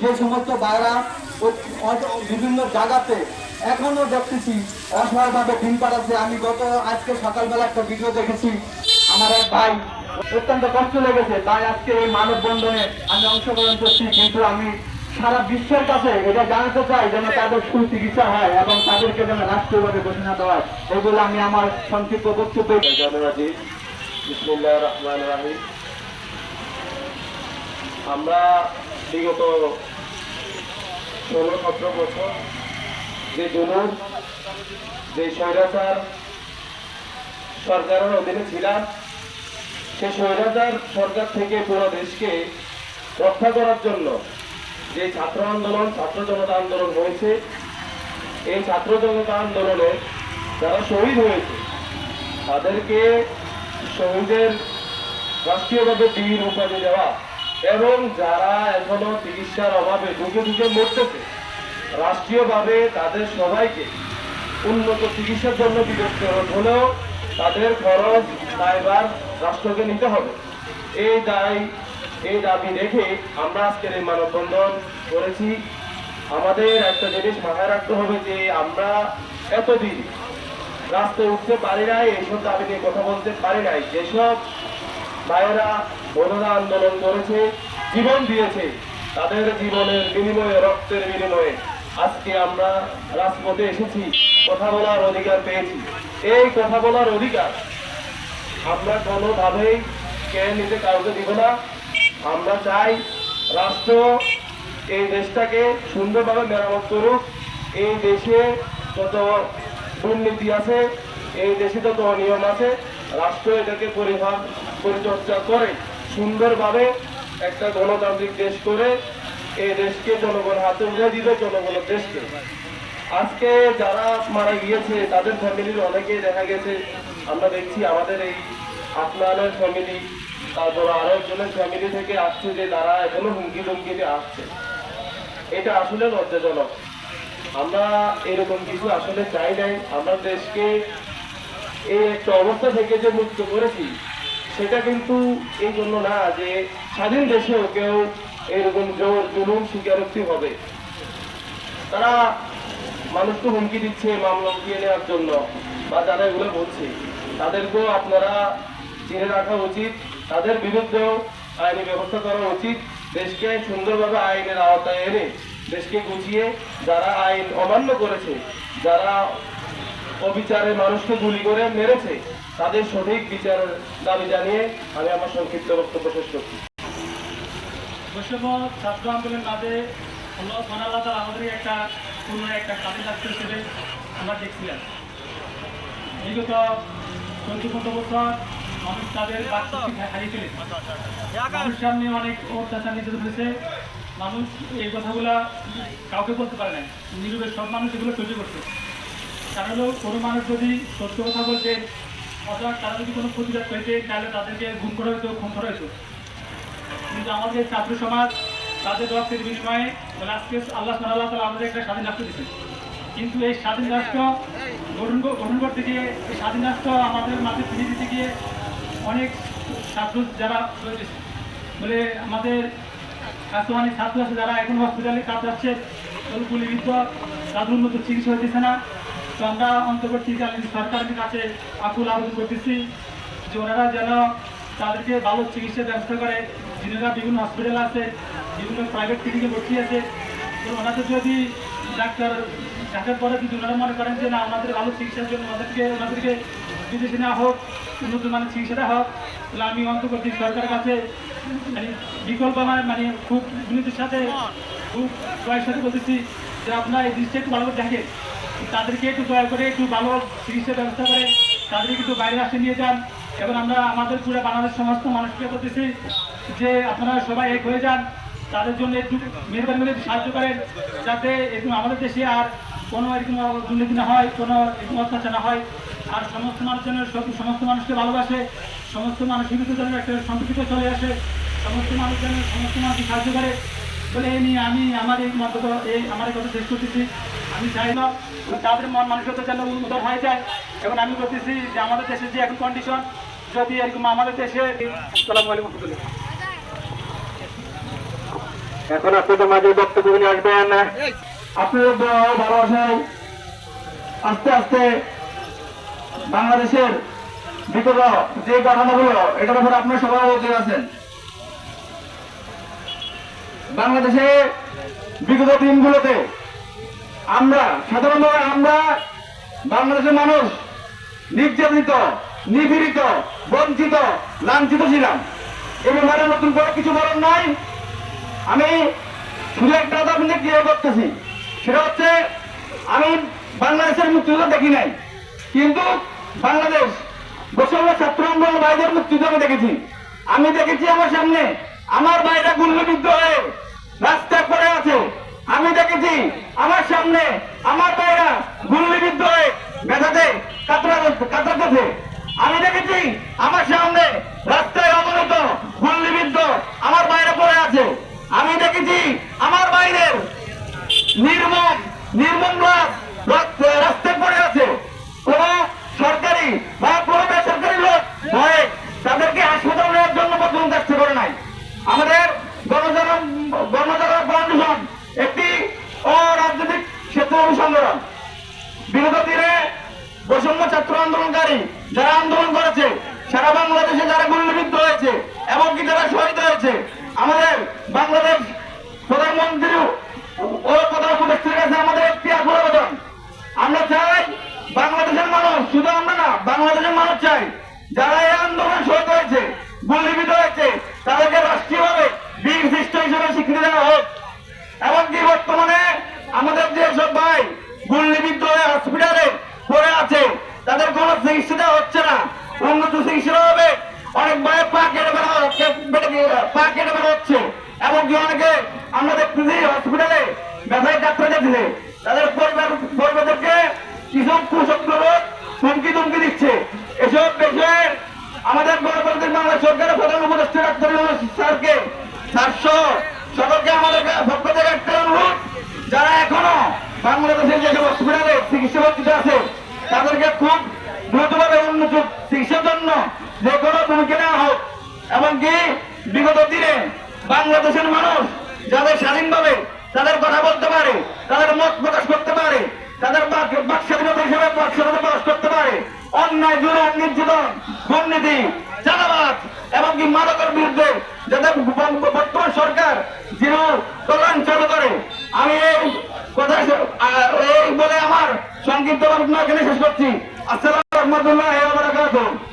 যে সমস্ত বাইরা বিভিন্ন জায়গাতে এখনও দেখতেছি, অসহায়ভাবে দিন কাটাচ্ছে। আমি গত আজকে সকালবেলা একটা ভিডিও দেখেছি, আমার এক ভাই অত্যন্ত কষ্ট লেগেছে। তাই আজকে এই মানববন্ধনে আমি অংশগ্রহণ করছি। কিন্তু আমি সারা বিশ্বের কাছে এটা জানাতে চাই, যেন তাদের সুচিকিৎসা হয় এবং তাদেরকে যেন রাষ্ট্রীয়ভাবে ঘোষণা দেওয়া হয়। এগুলো আমি আমার সংক্ষিপ্ত বক্তব্য আমরা বিগত ষোলো সতেরো বছর যে জুলুম, যে স্বৈরাচার সরকারের অধীনে ছিলাম সে স্বৈরাচার সরকার থেকে পুরো দেশকে রক্ষা করার জন্য যে ছাত্র আন্দোলন, ছাত্র জনতা আন্দোলন হয়েছে, এই ছাত্র জনতা আন্দোলনে যারা শহীদ হয়েছে, তাদেরকে শহীদের রাষ্ট্রীয়ভাবে বীর উপাধি দেওয়া এবং যারা এখনও চিকিৎসার অভাবে ঢুকে ঢুকে মরতেছে, রাষ্ট্রীয়ভাবে তাদের সবাইকে উন্নত চিকিৎসার জন্য বিরক্ত হলেও তাদের খরচ দায়বার রাষ্ট্রকে নিতে হবে। এই দায়, এই দাবি রেখে আমরা আজকের এই মানববন্ধন করেছি। আমাদের একটা জিনিস মাথায় রাখতে হবে যে আমরা এতদিন রাস্তায় উঠতে পারি নাই, এইসব দাবি নিয়ে কথা বলতে পারি নাই। যেসব ভাইয়েরা, বনরা আন্দোলন করেছে, জীবন দিয়েছে তাদের জীবনের বিনিময়ে, রক্তের বিনিময়ে। আজকে আমরা রাজপথে এসেছি, কথা বলার অধিকার পেয়েছি। এই কথা বলার অধিকার আমরা কোনোভাবেই কেড়ে নিতে কাউকে দিব না। আমরা চাই রাষ্ট্র এই দেশটাকে সুন্দরভাবে মেরামত করুক। এই দেশে যত দুর্নীতি আছে, এই দেশে যত অনিয়ম আছে। রাষ্ট্র এটাকে পরিভাব পরিচর্যা করে সুন্দরভাবে একটা গণতান্ত্রিক দেশ করে এই দেশকে জনগণ হাতে উঠে দিবে জনগণের দেশকে। আজকে যারা মারা গিয়েছে, তাদের ফ্যামিলির অনেকেই দেখা গেছে। আমরা দেখছি আমাদের এই আপনাদের ফ্যামিলি, তারপর আরও একজনের ফ্যামিলি থেকে আসছে যে তারা এখনও হুমকি ধুমকিতে আসছে। এটা আসলে লজ্জাজনক। আমরা এরকম কিছু আসলে চাই নাই। আমরা দেশকে এই একটা অবস্থা থেকে যে মুক্ত করেছি সেটা কিন্তু এই জন্য না যে স্বাধীন দেশেও কেউ এরকম জোর জুলুম স্বীকারোক্তি হবে। তারা মানুষকে হুমকি দিচ্ছে মামলা উঠিয়ে নেওয়ার জন্য বা যারা এগুলো বলছে, তাদেরকেও আপনারা জেনে রাখা উচিত। তাদের বিরুদ্ধেও আইনি ব্যবস্থা করা উচিত। দেশকে সুন্দরভাবে আইনের আওতায় এনে দেশকে গুছিয়ে যারা আইন অমান্য করেছে, যারা অবিচারে মানুষকে গুলি করে মেরেছে তাদের সঠিক বিচার দাবি জানিয়ে আমি আমার সংক্ষিপ্ত বক্তব্য শেষ করছি। ছাত্র আন্দোলন বাদে আমাদের একটা পূর্ণ একটা কাজে রাষ্ট্র হিসেবে আমরা দেখছিলাম। বিগত চোদ্দ পনেরো বছর মানুষ তাদের হারিয়েছিলেন সামনে অনেক অত্যাচার নির্যাতন হয়েছে। মানুষ এই কথাগুলা কাউকে বলতে পারে না নীরবে সব মানুষ এগুলো সহ্য করছে। কারণ হলো কোনো মানুষ যদি সত্য কথা বলতে অথবা তারা যদি কোনো প্রতিবাদ করতে তাহলে তাদেরকে গুম করা হতো খুন করা হতো কিন্তু আমাদের ছাত্র সমাজ, তাদের রক্তের বিনিময়ে আজকে আল্লাহ আল্লাহ তালা আমাদের একটা স্বাধীন রাষ্ট্র দিচ্ছে কিন্তু এই স্বাধীন রাষ্ট্র গঠন গঠন করতে গিয়ে, এই স্বাধীন রাষ্ট্র আমাদের মাঝে ফিরিয়ে দিতে গিয়ে অনেক ছাত্র যারা রয়েছে, বলে আমাদের অনেক ছাত্র আছে যারা এখন হসপিটালে কাজ যাচ্ছে গুলিবিদ্ধ তাদের উন্নত চিকিৎসা হতেছে না। তো অন্তর্বর্তীকালীন সরকারের কাছে আকুল আবেদন করতেছি যে ওনারা যেন তাদেরকে ভালো চিকিৎসার ব্যবস্থা করে। যিনারা বিভিন্ন হসপিটাল আছে, বিভিন্ন প্রাইভেট ক্লিনিকে ভর্তি আছে, তো ওনাদের যদি ডাক্তার দেখার পরে যদি ওনারা মনে করেন যে না, ওনাদের ভালো চিকিৎসার জন্য ওনাদেরকে ওনাদেরকে বিদেশে নেওয়া হোক, উন্নত মানের চিকিৎসাটা হোক, তাহলে আমি অন্তর্বর্তী সরকারের কাছে মানে বিকল্প আমার মানে খুব দুর্নীতির সাথে খুব দয়ের সাথে বলতেছি যে আপনার এই দৃষ্টি একটু ভালো করে দেখেন। তাদেরকে একটু দয়া করে একটু ভালো চিকিৎসার ব্যবস্থা করে, তাদেরকে একটু বাইরে আসতে নিয়ে যান। এবং আমরা আমাদের পুরো বাংলাদেশ সমস্ত মানুষকে বলতেছি যে আপনারা সবাই এক হয়ে যান। তাদের জন্য একটু মেহরবানি করে সাহায্য করেন, যাতে এরকম আমাদের দেশে আর কোনো এরকম দুর্নীতি না হয়, কোনো এরকম অত্যাচার না হয়। আর সমস্ত মানুষজনের সব- সমস্ত মানুষকে ভালোবাসে, সমস্ত মানুষের ভিতরে যেন একটা সম্পর্কিত চলে আসে, সমস্ত মানুষজনের সমস্ত মানুষকে সাহায্য করে। বলে এই নিয়ে আমি আমার এই মত এই আমার কথা শেষ করতেছি। আমি চাই না তাদের মন মানসিকতা যেন উন্নত হয়ে যায়। এবং আমি বলতেছি যে আমাদের দেশের যে এখন কন্ডিশন যদি এরকম আমাদের দেশে সালাম আলাইকুম রহমতুল্লাহ। এখন আপনাদের মাঝে বক্তব্য নিয়ে আসবেন। আপনাদের ভালোবাসায় আস্তে আস্তে বাংলাদেশের বিগত যে ঘটনাগুলো এটার উপর আপনার সবাই অবগত আছেন। বাংলাদেশে বিগত দিনগুলোতে আমরা সাধারণভাবে আমরা বাংলাদেশের মানুষ, নির্যাতিত, নিপীড়িত, বঞ্চিত, লাঞ্ছিত ছিলাম। এ ব্যাপারে নতুন করে কিছু বলার নাই। আমি শুধু একটা কথা আপনাদের ক্লিয়ার করতেছি। সেটা হচ্ছে, আমি বাংলাদেশের মুক্তিযুদ্ধ দেখি নাই। কিন্তু বাংলাদেশ বৈষম্য ছাত্র আন্দোলন ভাইদের মুক্তিযুদ্ধ আমি দেখেছি। আমি দেখেছি আমার সামনে, আমার ভাইরা গুল্লবিদ্ধ হয়ে রাস্তা পড়ে আছে। আমি দেখেছি আমার সামনে আমার ভাইরা গুল্লিবিদ্ধ হয়ে মেধাতে কাতরা কাতরাতেছে আমি দেখেছি আমার সামনে রাস্তায় অবনত গুল্লিবিদ্ধ আমার বাইরে পড়ে আছে। আমি দেখেছি আমার বাইরের নির্মম নির্মম রাস্তায় পড়ে আছে। কোন সরকারি বা কোন বেসরকারি লোক ভয়ে তাদেরকে হাসপাতাল নেওয়ার জন্য পর্যন্ত চেষ্টা করে নাই। আমাদের গণজাগরণ স্বেচ্ছাসেবী সংগঠন। বিগত দিনে বৈষম্য ছাত্র আন্দোলনকারী যারা আন্দোলন করেছে সারা বাংলাদেশে যারা গুলিবিদ্ধ হয়েছে এমনকি যারা শহীদ হয়েছে আমাদের বাংলাদেশ প্রধানমন্ত্রী ও প্রধান উপদেষ্টার কাছে আমাদের একটি আগ্রহ আবেদন আমরা চাই বাংলাদেশের মানুষ শুধু আমরা না বাংলাদেশের মানুষ চাই যারা এই আন্দোলন শহীদ হয়েছে গুলিবিদ্ধ হয়েছে তাদেরকে রাষ্ট্রীয়ভাবে বীর শ্রেষ্ঠ হিসেবে স্বীকৃতি দেওয়া হোক এমনকি বর্তমানে আমাদের যে সব ভাই গুল্লিবিদ্ধ হয়ে হসপিটালে পড়ে আছে তাদের কোনো চিকিৎসা দেওয়া হচ্ছে না উন্নত চিকিৎসা হবে অনেক ভাই পা কেটে বেড়া পা কেটে বেড়া হচ্ছে। এমনকি অনেকে আমরা দেখতেছি হসপিটালে ব্যবসায়িক ডাক্তার দেখতেছে তাদের পরিবার, পরিবারদেরকে কুশব্দ লোক হুমকি ধুমকি দিচ্ছে। এসব বিষয়ে আমাদের গণতান্ত্রিক বাংলা সরকারের প্রধান উপদেষ্টা ডাক্তার স্যারকে স্যারসহ সকলকে আমাদের পক্ষ থেকে একটা অনুরোধ, যারা এখনও বাংলাদেশের যেসব হসপিটালে চিকিৎসা আছে তাদেরকে খুব দ্রুতভাবে উন্নত চিকিৎসার জন্য যে কোনো ভূমিকা নেওয়া হোক, এমনকি বিগত দিনে বাংলাদেশের মানুষ যাদের স্বাধীনভাবে তাদের কথা বলতে পারে, তাদের মত প্রকাশ করতে পারে, তাদের বাক- স্বাধীনতা হিসেবে বাক স্বাধীনতা প্রকাশ করতে পারে, অন্যায়, জুলুম, নির্যাতন, দুর্নীতি চাঁদাবাদ এমনকি মাদকের বিরুদ্ধে যাদের বর্তমান সরকার জিরো টলারেন্স চালু করে। আমি এই কথা এই বলে আমার সংক্ষিপ্ত এখানে শেষ করছি। আসসালাম রহমতুল্লাহ